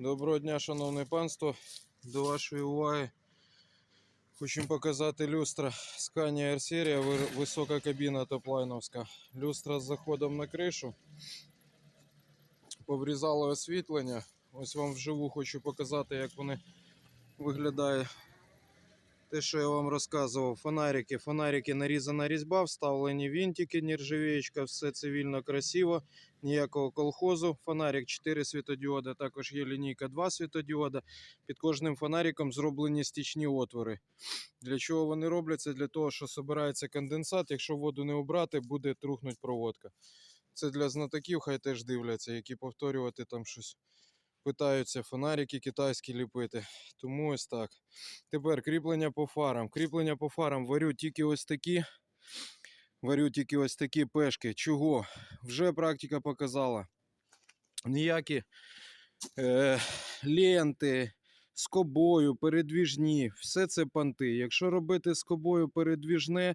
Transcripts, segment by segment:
Доброго дня, шановне панство. До вашої уваги хочемо показати люстра Scania R-серія, висока кабіна топлайновська. Люстра з заходом на кришу. Поврізало освітлення. Ось вам вживу хочу показати, як вони виглядає. Те, що я вам розказував, фонарики. Фонарики нарізана різьба, вставлені вінтики, нержавіючка, все цивільно красиво ніякого колхозу. Фонарик 4 світодіода, також є лінійка 2 світодіода. Під кожним фонариком зроблені стічні отвори. Для чого вони робляться? Для того, що збирається конденсат. Якщо воду не обрати, буде трухнуть проводка. Це для знатоків, хай теж дивляться, які повторювати там щось. Питаються фонарики китайські ліпити. Тому ось так. Тепер кріплення по фарам. Кріплення по фарам варю тільки ось такі. Варю тільки ось такі пешки. Чого? Вже практика показала. Ніякі е, ленти, скобою, передвіжні, все це понти. Якщо робити скобою передвіжне,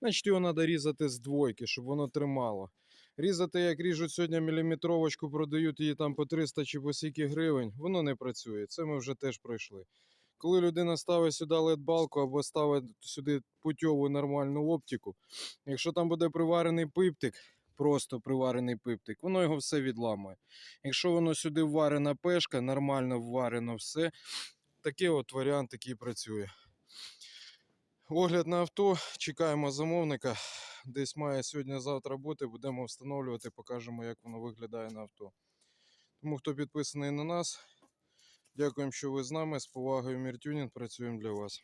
значить його треба різати з двойки, щоб воно тримало. Різати, як ріжуть сьогодні міліметровочку, продають її там по 300 чи по скільки гривень, воно не працює. Це ми вже теж пройшли. Коли людина ставить сюди LED-балку або ставить сюди путьову нормальну оптику, якщо там буде приварений пиптик, просто приварений пиптик, воно його все відламує. Якщо воно сюди вварена пешка, нормально вварено все, такий от варіант який працює. Огляд на авто, чекаємо замовника. Десь має сьогодні-завтра бути, будемо встановлювати, покажемо, як воно виглядає на авто. Тому хто підписаний на нас, дякуємо, що ви з нами. З повагою Міртюнін працюємо для вас.